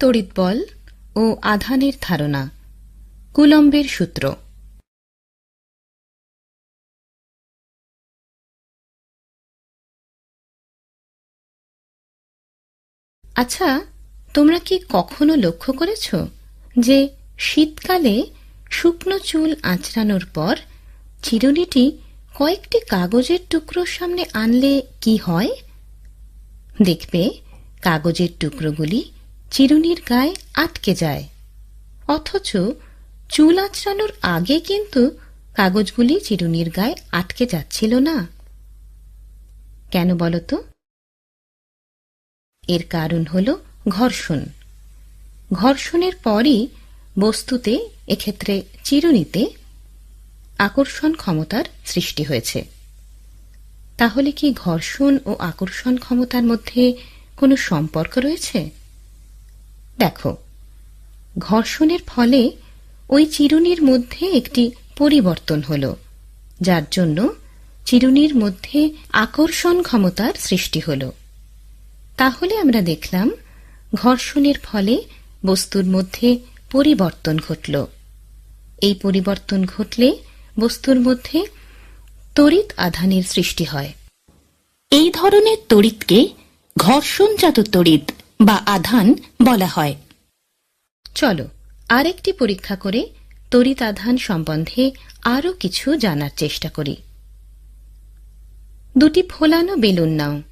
তড়িৎ বল ও আধানের ধারণা। কুলম্বের সূত্র। আচ্ছা তোমরা কি কখনো লক্ষ্য করেছ যে শীতকালে শুকনো চুল আঁচড়ানোর পর চিরুনিটি কয়েকটি কাগজের টুকরোর সামনে আনলে কি হয়? দেখবে, কাগজের টুকরোগুলি চিরুনির গায়ে আটকে যায়। অথচ চুল আঁচড়ানোর আগে কিন্তু কাগজগুলি চিরুনির গায়ে আটকে যাচ্ছিল না। কেন বলতো এর কারণ হল ঘর্ষণ। ঘর্ষণের পরই বস্তুতে, এক্ষেত্রে চিরুনিতে, আকর্ষণ ক্ষমতার সৃষ্টি হয়েছে। তাহলে কি ঘর্ষণ ও আকর্ষণ ক্ষমতার মধ্যে কোনো সম্পর্ক রয়েছে? দেখো, ঘর্ষণের ফলে ওই চিরুনির মধ্যে একটি পরিবর্তন হল, যার জন্য চিরুনির মধ্যে আকর্ষণ ক্ষমতার সৃষ্টি হল। তাহলে আমরা দেখলাম, ঘর্ষণের ফলে বস্তুর মধ্যে পরিবর্তন ঘটল। এই পরিবর্তন ঘটলে বস্তুর মধ্যে তড়িৎ আধানের সৃষ্টি হয়। এই ধরনের তড়িৎকে ঘর্ষণজাত তড়িৎ বা আধান বলা হয়। চলো, আরেকটি পরীক্ষা করে তড়িৎ আধান সম্বন্ধে আরও কিছু জানার চেষ্টা করি। দুটি ফোলানো বেলুন নাও।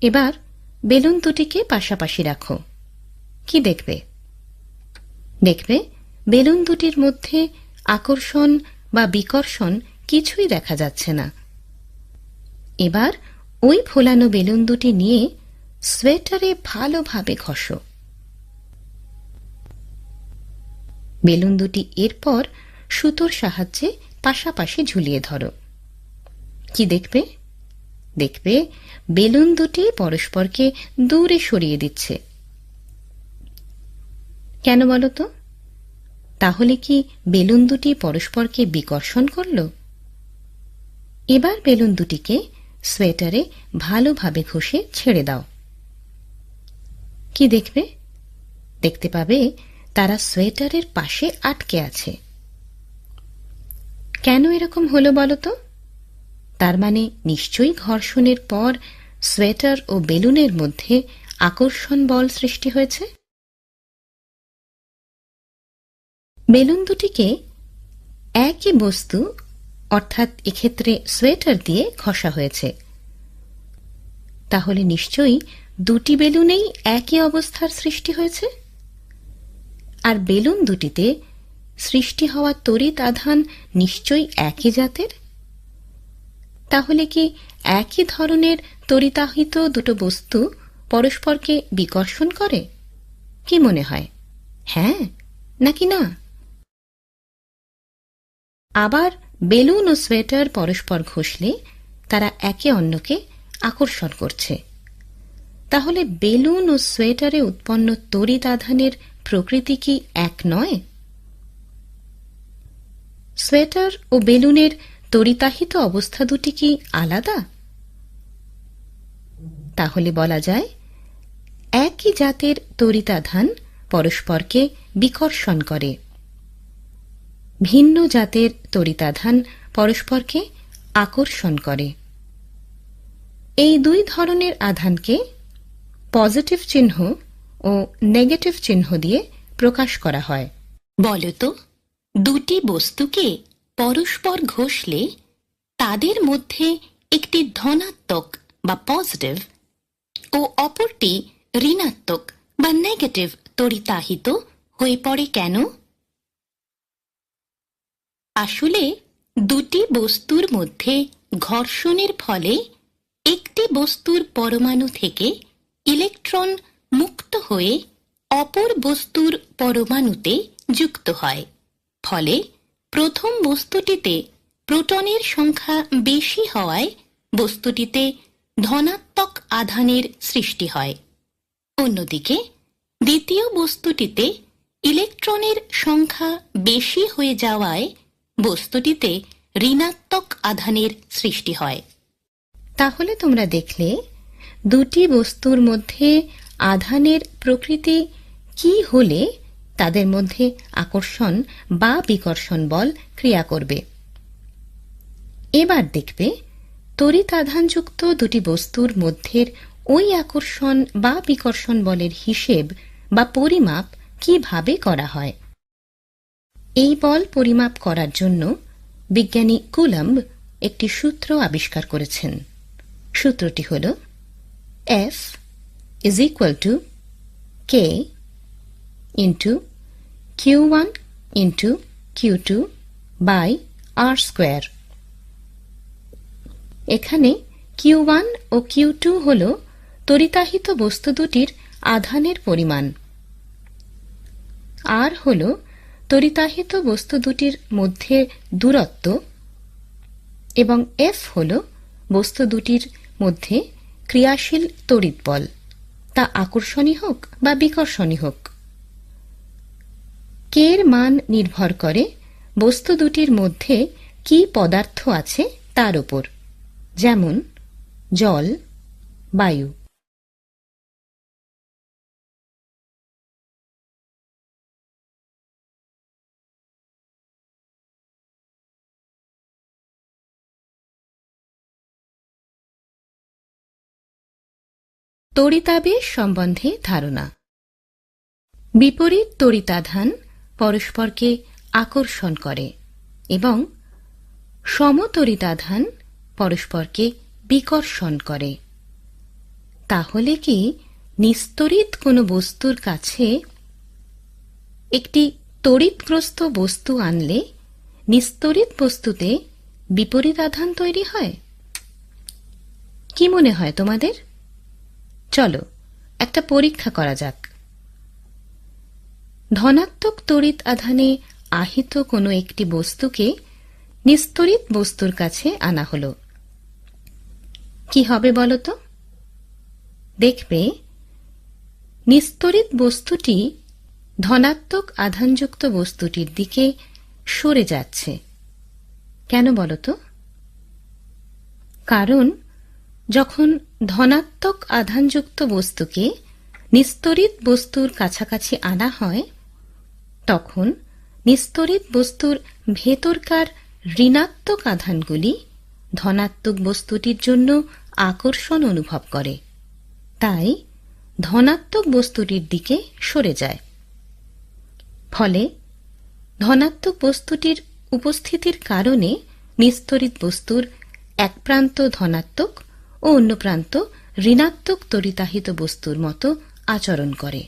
এবার বেলুন দুটিকে পাশাপাশি রাখো। কি দেখবে? দেখবে, বেলুন দুটির মধ্যে আকর্ষণ বা বিকর্ষণ কিছুই দেখা যাচ্ছে না। এবার ওই ফোলানো বেলুন দুটি নিয়ে সোয়েটারে ভালোভাবে ঘষো। বেলুন দুটি এরপর সুতোর সাহায্যে পাশাপাশি ঝুলিয়ে ধরো। কি দেখবে? দেখবে বেলুন দুটি পরস্পরকে দূরে সরিয়ে দিচ্ছে। কেন বলো তো? তাহলে কি বেলুন দুটি পরস্পরকে বিকর্ষণ করল? এবার বেলুন দুটিকে সোয়েটারে ভালোভাবে ঘষে ছেড়ে দাও। কি দেখবে? দেখতে পাবে তারা সোয়েটারের পাশে আটকে আছে। কেন এরকম হলো বলতো? তার মানে নিশ্চয়ই ঘর্ষণের পর সোয়েটার ও বেলুনের মধ্যে আকর্ষণ বল সৃষ্টি হয়েছে। বেলুন দুটিকে একই বস্তু, অর্থাৎ এক্ষেত্রে সোয়েটার দিয়ে ঘষা হয়েছে। তাহলে নিশ্চয়ই দুটি বেলুনেই একই অবস্থার সৃষ্টি হয়েছে। আর বেলুন দুটিতে সৃষ্টি হওয়া তড়িৎ আধান নিশ্চয়ই একই জাতের? তাহলে কি একই ধরনের তরিতাহিত দুটো বস্তু পরস্পরকে বিকর্ষণ করে? কি মনে হয়? হ্যাঁ নাকি না? আবার বেলুন ও সোয়েটার পরস্পর ঘষলে তারা একে অন্যকে আকর্ষণ করছে। তাহলে বেলুন ও সোয়েটারে উৎপন্ন তড়িৎ আধানের প্রকৃতি কি এক নয়? সোয়েটার ও বেলুনের তরিতাহিত অবস্থা দুটি কি আলাদা? তাহলে বলা যায়, একই জাতের তরিতাধান পরস্পরকে বিকর্ষণ করে। ভিন্ন জাতের তরিতাধান পরস্পরকে আকর্ষণ করে। এই দুই ধরনের আধানকে পজিটিভ চিহ্ন ও নেগেটিভ চিহ্ন দিয়ে প্রকাশ করা হয়। বলতো, দুটি বস্তুকে পরস্পর ঘষলে তাদের মধ্যে একটি ধনাত্মক বা পজিটিভ ও অপরটি ঋণাত্মক বা নেগেটিভ তরিতাহিত হয়ে পড়ে কেন? আসলে দুটি বস্তুর মধ্যে ঘর্ষণের ফলে একটি বস্তুর পরমাণু থেকে ইলেকট্রন মুক্ত হয়ে অপর বস্তুর পরমাণুতে যুক্ত হয়। ফলে প্রথম বস্তুটিতে প্রোটনের সংখ্যা বেশি হওয়ায় বস্তুটিতে ধনাত্মক আধানের সৃষ্টি হয়। অন্যদিকে দ্বিতীয় বস্তুটিতে ইলেকট্রনের সংখ্যা বেশি হয়ে যাওয়ায় বস্তুটিতে ঋণাত্মক আধানের সৃষ্টি হয়। তাহলে তোমরা দেখলে দুটি বস্তুর মধ্যে আধানের প্রকৃতি কি হলে তাদের মধ্যে আকর্ষণ বা বিকর্ষণ বল ক্রিয়া করবে? এবার দেখবে, তড়িৎ আধানযুক্ত দুটি বস্তুর মধ্যের ওই আকর্ষণ বা বিকর্ষণ বলের হিসেব বা পরিমাপ কীভাবে করা হয়? এই বল পরিমাপ করার জন্য বিজ্ঞানী কুলম্ব একটি সূত্র আবিষ্কার করেছেন। সূত্রটি হল equal to k into q one into q two by r square এখানে কিউ ওয়ান ও কিউ টু হল তরিতাহিত বস্তু দুটির আধানের পরিমাণ। আর হল তরিতাহিত বস্তু দুটির মধ্যে দূরত্ব এবং এফ হল বস্তু দুটির মধ্যে ক্রিয়াশীল তড়িৎ বল। তা আকর্ষণী হোক বা বিকর্ষণী হোক। কের মান নির্ভর করে বস্তু দুটির মধ্যে কি পদার্থ আছে তার উপর? যেমন, জল, বায়ু। তড়িতাবেশ সম্বন্ধে ধারণা। বিপরীত তড়িতাধান পরস্পরকে আকর্ষণ করে এবং সমতরিতাধান পরস্পরকে বিকর্ষণ করে। তাহলে কি নিস্তরিত কোনো বস্তুর কাছে একটি তড়িৎগ্রস্ত বস্তু আনলে নিস্তরিত বস্তুতে বিপরীত আধান তৈরি হয়? কি মনে হয় তোমাদের? চলো, একটা পরীক্ষা করা যাক। ধনাত্মক তড়িৎ আধানে আহিত কোনো একটি বস্তুকে নিস্তরিত বস্তুর কাছে আনা হল। কি হবে বলতো? দেখবে নিস্তরিত বস্তুটি ধনাত্মক আধানযুক্ত বস্তুটির দিকে সরে যাচ্ছে। কেন বলতো? কারণ যখন ধনাত্মক আধানযুক্ত বস্তুকে নিস্তরিত বস্তুর কাছাকাছি আনা হয়, তখন নিস্তরিত বস্তুর ভেতরকার ঋণাত্মক আধানগুলি ধনাত্মক বস্তুটির জন্য আকর্ষণ অনুভব করে। তাই ধনাত্মক বস্তুটির দিকে সরে যায়। ফলে ধনাত্মক বস্তুটির উপস্থিতির কারণে নিস্তরিত বস্তুর এক প্রান্ত ধনাত্মক ও অন্য প্রান্ত ঋণাত্মক তরিতাহিত বস্তুর মতো আচরণ করে।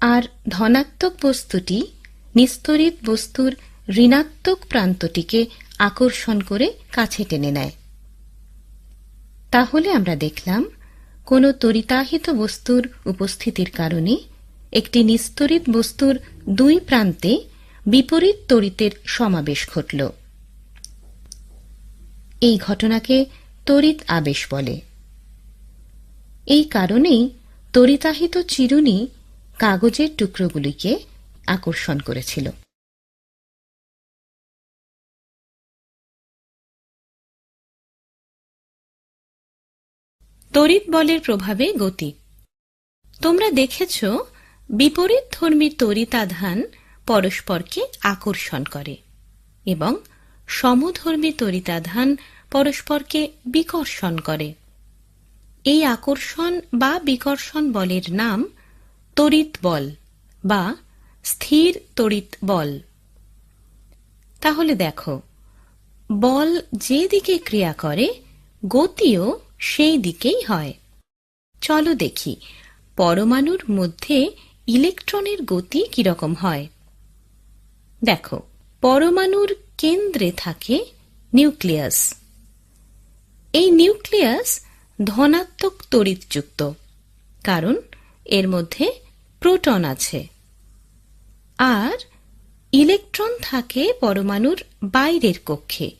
আর ধনাত্মক বস্তুটি নিস্তরিত বস্তুর ঋণাত্মক প্রান্তটিকে আকর্ষণ করে কাছে টেনে নেয়। তাহলে আমরা দেখলাম, কোন তরিতাহিত বস্তুর উপস্থিতির কারণে একটি নিস্তরিত বস্তুর দুই প্রান্তে বিপরীত তরিতের সমাবেশ ঘটল। এই ঘটনাকে তড়িৎ আবেশ বলে। এই কারণেই তরিতাহিত চিরুনি কাগজের টুকরোগুলিকে আকর্ষণ করেছিল। তড়িৎ বলের প্রভাবে গতি। তোমরা দেখেছ, বিপরীত ধর্মী তরিতাধান পরস্পরকে আকর্ষণ করে এবং সমধর্মী তরিতাধান পরস্পরকে বিকর্ষণ করে। এই আকর্ষণ বা বিকর্ষণ বলের নাম তড়িৎ বল বা স্থির তড়িৎ বল। তাহলে দেখো, বল যে দিকে ক্রিয়া করে, গতিও সেই দিকেই হয়। চলো দেখি, পরমাণুর মধ্যে ইলেকট্রনের গতি কীরকম হয়? দেখো, পরমাণুর কেন্দ্রে থাকে নিউক্লিয়াস। এই নিউক্লিয়াস ধনাত্মক তড়িৎযুক্ত, কারণ এর মধ্যে প্রোটন আছে। আর ইলেকট্রন থাকে পরমাণুর বাইরের কক্ষে।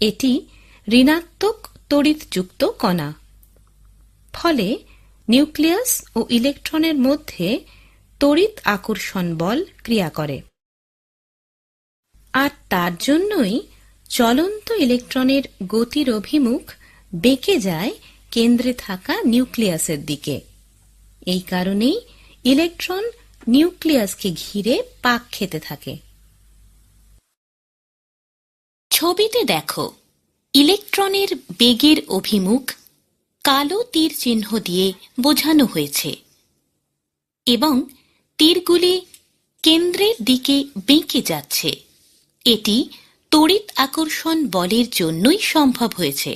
এটি ঋণাত্মক তড়িৎযুক্ত কণা। ফলে নিউক্লিয়াস ও ইলেকট্রনের মধ্যে তড়িৎ আকর্ষণ বল ক্রিয়া করে। আর তার জন্যই চলন্ত ইলেকট্রনের গতির অভিমুখ বেঁকে যায় কেন্দ্রে থাকা নিউক্লিয়াসের দিকে। এই কারণেই ইলেকট্রন নিউক্লিয়াসকে ঘিরে পাক খেতে থাকে। ছবিতে দেখো, ইলেকট্রনের বেগের অভিমুখ কালো তীর চিহ্ন দিয়ে বোঝানো হয়েছে এবং তীরগুলি কেন্দ্রের দিকে বেঁকে যাচ্ছে। এটি তড়িৎ আকর্ষণ বলের জন্যই সম্ভব হয়েছে।